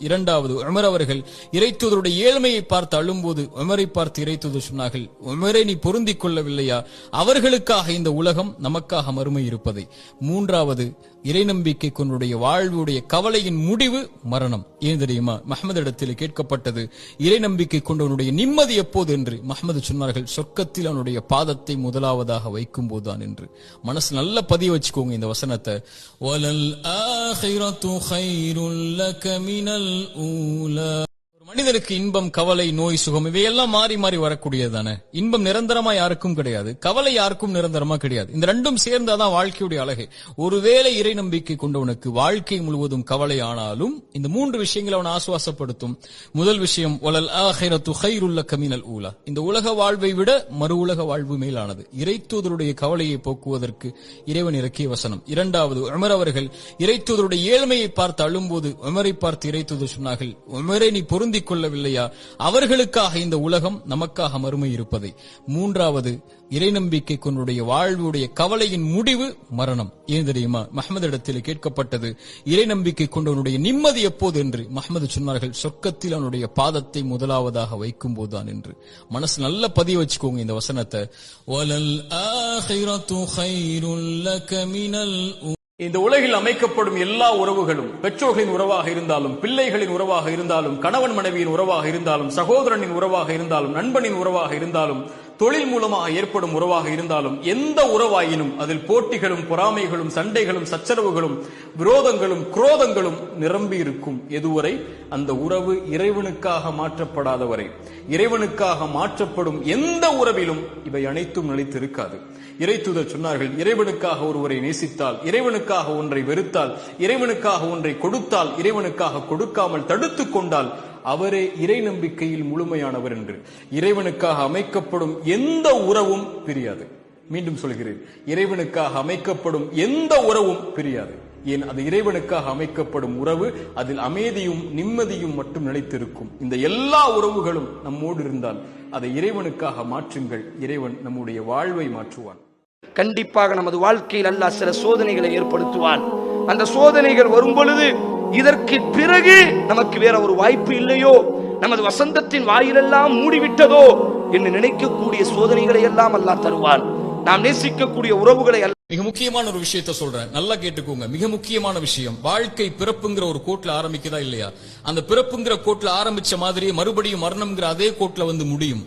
இரண்டாவது உமர் அவர்கள் இறைத்தூதருடைய ஏழ்மையை பார்த்து அழும்போது உமரை பார்த்து இறைத்துவது சொன்னார்கள் உமரை நீ பொருந்திக் கொள்ளவில்லையா? அவர்களுக்காக இந்த உலகம் நமக்காக மறுமை இருப்பதை. மூன்றாவது இறை நம்பிக்கை கொண்டுடைய வாழ்வுடைய கவலையின் முடிவு மரணம். ஏன் தெரியுமா? மஹமது இடத்தில் கேட்கப்பட்டது இறை நம்பிக்கை கொண்டவனுடைய நிம்மதி எப்போது என்று மஹமது சொன்னார்கள் சொர்க்கத்தில் அவனுடைய பாதத்தை முதலாவதாக வைக்கும் போதுதான் என்று. மனசு நல்ல பதிய வச்சுக்கோங்க இந்த வசனத்தை. வலல் ஆஹிரத்து கைருல் லக மினல் ஊலா ஒரு மனிதனுக்கு இன்பம் கவலை நோய் சுகம் இவையெல்லாம் மாறி மாறி வரக்கூடியதுதானே இன்பம் நிரந்தரமா யாருக்கும் கிடையாது. கவலை யாருக்கும் நிரந்தரமா கிடையாது. இந்த ரெண்டும் சேர்ந்தாதான் வாழ்க்கையுடைய அழகே. ஒருவேளை இறை நம்பிக்கை கொண்டவனுக்கு வாழ்க்கை முழுவதும் கவலை ஆனாலும் இந்த மூன்று விஷயங்களை அவன் ஆசுவாசப்படுத்தும். முதல் விஷயம் வலல் ஆஹிரத்து கைருல்ல கமினல் ஊலா. இந்த உலக வாழ்வை விட மறு உலக வாழ்வு மேலானது. இறைத்தூதருடைய கவலையை போக்குவதற்கு இறைவன் இறக்கிய வசனம். இரண்டாவது உமர் அவர்கள் இறைத்தூதருடைய ஏழ்மையை பார்த்து அழும்போது உமரை பார்த்து இறைத்தூதர் சொன்னார்கள் உமரை நீ பொருந்தி பொருந்திக் கொள்ளவில்லையா அவர்களுக்காக இந்த உலகம் நமக்காக மறுமை இருப்பதை. மூன்றாவது இறை நம்பிக்கை கொண்டுடைய வாழ்வுடைய கவலையின் முடிவு மரணம். ஏன் தெரியுமா? மஹமது இடத்தில் கேட்கப்பட்டது இறை நம்பிக்கை கொண்டவனுடைய நிம்மதி எப்போது என்று. மஹமது சொன்னார்கள் சொர்க்கத்தில் அவனுடைய பாதத்தை முதலாவதாக வைக்கும் போதுதான் என்று. மனசு நல்ல பதிய வச்சுக்கோங்க இந்த வசனத்தை. இந்த உலகில் அமைக்கப்படும் எல்லா உறவுகளும் பெற்றோர்களின் உறவாக இருந்தாலும் பிள்ளைகளின் உறவாக இருந்தாலும் கணவன் மனைவியின் உறவாக இருந்தாலும் சகோதரனின் உறவாக இருந்தாலும் நண்பனின் உறவாக இருந்தாலும் தொழில் மூலமாக ஏற்படும் உறவாக இருந்தாலும் எந்த உறவாயினும் அதில் போட்டிகளும் பொறாமைகளும் சண்டைகளும் சச்சரவுகளும் விரோதங்களும் குரோதங்களும் நிரம்பி இருக்கும். எதுவரை? அந்த உறவு இறைவனுக்காக மாற்றப்படாத வரை இறைவனுக்காக மாற்றப்படும் எந்த உறவிலும் இவை அனைத்தும் நிலைத்திருக்காது. இறைத்துதர் சொன்னார்கள் இறைவனுக்காக ஒருவரை நேசித்தால் இறைவனுக்காக ஒன்றை வெறுத்தால் இறைவனுக்காக ஒன்றை கொடுத்தால் இறைவனுக்காக கொடுக்காமல் தடுத்துக் கொண்டால் அவரே இறை நம்பிக்கையில் முழுமையானவர் என்று. இறைவனுக்காக அமைக்கப்படும் எந்த உறவும் பிரியாது. மீண்டும் சொல்கிறேன் இறைவனுக்காக அமைக்கப்படும் எந்த உறவும் பிரியாது. ஏன்? அது இறைவனுக்காக அமைக்கப்படும் உறவு அதில் அமைதியும் நிம்மதியும் மட்டும் நிலைத்திருக்கும். இந்த எல்லா உறவுகளும் நம்மோடு இருந்தால் அதை இறைவனுக்காக மாற்றுங்கள். இறைவன் நம்முடைய வாழ்வை மாற்றுவான். கண்டிப்பாக நமது வாழ்க்கையில் அல்லாஹ் சில சோதனைகளை ஏற்படுத்துவான். அந்த சோதனைகள் வரும் பொழுது இதற்கு பிறகு நமக்கு வேற ஒரு வாய்ப்பு இல்லையோ? நமது வசந்தத்தின் வாயிலெல்லாம் மூடிவிட்டதோ? என்று நினைக்கக்கூடிய சோதனைகளை எல்லாம் அல்லாஹ் தருவான். நாம் நேசிக்கக்கூடிய உறவுகளை அல்ல மிக முக்கியமான ஒரு விஷயத்த சொல்றேன். நல்லா கேட்டுக்கோங்க. மிக முக்கியமான விஷயம். வாழ்க்கை பிறப்புங்கிற ஒரு கோட்ல ஆரம்பிக்குதா இல்லையா? அந்த பிறப்புங்கிற கோட்ல ஆரம்பிச்ச மாதிரியே மறுபடியும் மரணம்ங்கிற அதே கோட்ல வந்து முடியும்.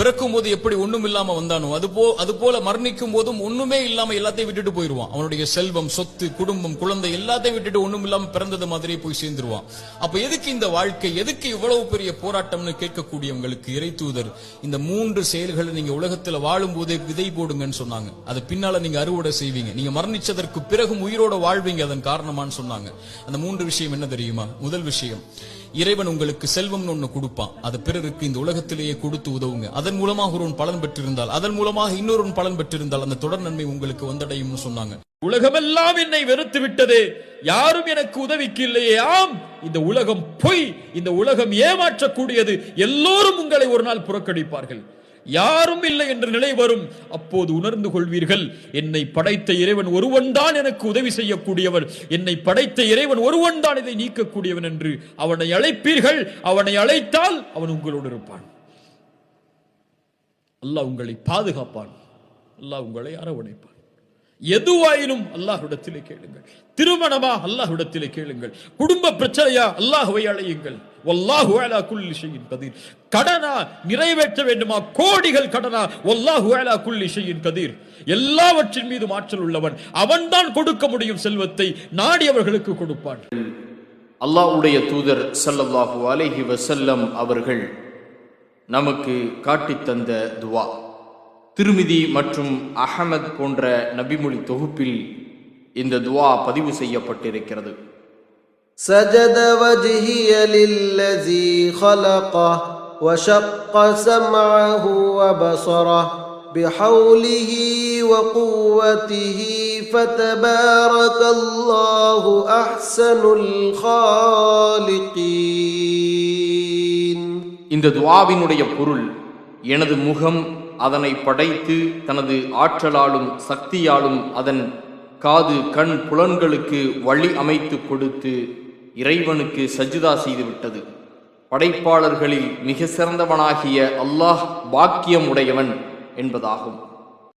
பிறக்கும் போது எப்படி ஒண்ணும் இல்லாம வந்தானோ அது போ அது போல மரணிக்கும் போதும் ஒண்ணுமே இல்லாம எல்லாத்தையும் விட்டுட்டு போயிருவான். அவனுடைய செல்வம் சொத்து குடும்பம் குழந்தை எல்லாத்தையும் விட்டுட்டு ஒண்ணும் இல்லாம பிறந்தது மாதிரியே போய் சேர்ந்துருவான். அப்ப எதுக்கு இந்த வாழ்க்கை? எதுக்கு இவ்வளவு பெரிய போராட்டம்னு கேட்கக்கூடியவங்களுக்கு இறை தூதர் இந்த மூன்று செயல்களை நீங்க உலகத்துல வாழும் போதே விதை போடுங்கன்னு சொன்னாங்க. அது பின்னால நீங்க அறுவடை செய்வீங்க. நீங்க மரணிச்சதற்கு பிறகும் உயிரோட வாழ்வீங்க அதன் காரணமான்னு சொன்னாங்க. அந்த மூன்று விஷயம் என்ன தெரியுமா? முதல் விஷயம் இறைவன் உங்களுக்கு செல்வம்னு ஒண்ணு கொடுப்பான். அது பிறருக்கு இந்த உலகத்திலேயே கொடுத்து உதவுங்க. அதன் மூலமாக ஒருவன் பலன் பெற்றிருந்தால் அதன் மூலமாக இன்னொருவன் பலன் பெற்றிருந்தால் அந்த தொடர் நன்மை உங்களுக்கு வந்தடையும்னு சொன்னாங்க. உலகமெல்லாம் என்னை வெறுத்து விட்டதே. யாரும் எனக்கு உதவிக்கு இல்லையே ஆம் இந்த உலகம் பொய். இந்த உலகம் ஏமாற்றக்கூடியது. எல்லோரும் உங்களை ஒரு நாள் புறக்கணிப்பார்கள். யாரும் இல்லை என்ற நிலை வரும். அப்போது உணர்ந்து கொள்வீர்கள் என்னை படைத்த இறைவன் ஒருவன் தான் எனக்கு உதவி செய்யக்கூடியவன். என்னை படைத்த இறைவன் ஒருவன் தான் இதை நீக்கக்கூடியவன் என்று அவனை அழைப்பீர்கள். அவனை அழைத்தால் அவன் உங்களோடு இருப்பான். அல்லாஹ் உங்களை பாதுகாப்பான். அல்லாஹ் உங்களை அரவணைப்பான். எதுவாயினும் அல்லாஹ்விடத்திலே கேளுங்கள். திருமணமா? அல்லாஹ்விடத்திலே கேளுங்கள். குடும்ப பிரச்சனையா? அல்லாஹுவை அழையுங்கள். ஒல்லாஹு அலா குல்லி ஷையின் கதீர். கடனா நிறைவேற்ற வேண்டுமா? கோடிகள் கடனா? ஒல்லாஹு அலா குல்லி ஷையின் கதீர். எல்லாவற்றின் மீது ஆற்றல் உள்ளவன் அவன்தான் கொடுக்க முடியும் செல்வத்தை நாடியவர்களுக்கு கொடுப்பான். அல்லாஹ்வுடைய தூதர் சல்லல்லாஹு அலைஹி வசல்லம் அவர்கள் நமக்கு காட்டித் தந்த துவா. திருமிதி மற்றும் அகமத் போன்ற நபிமொழி தொகுப்பில் இந்த துவா பதிவு செய்யப்பட்டிருக்கிறது. سجد وجهي للذي خلقه وشق سمعه وبصره بحوله وقوته فتبارك الله احسن الخالقين இந்த துவாவினுடைய பொருள் எனது முகம் அதனை படைத்து தனது ஆற்றலாலும் சக்தியாலும் அதன் காது கண் புலன்களுக்கு வழி அமைத்து கொடுத்து இறைவனுக்கு சஜுதா செய்துவிட்டது. படைப்பாளர்களில் மிக சிறந்தவனாகிய அல்லாஹ் பாக்கியம் உடையவன் என்பதாகும்.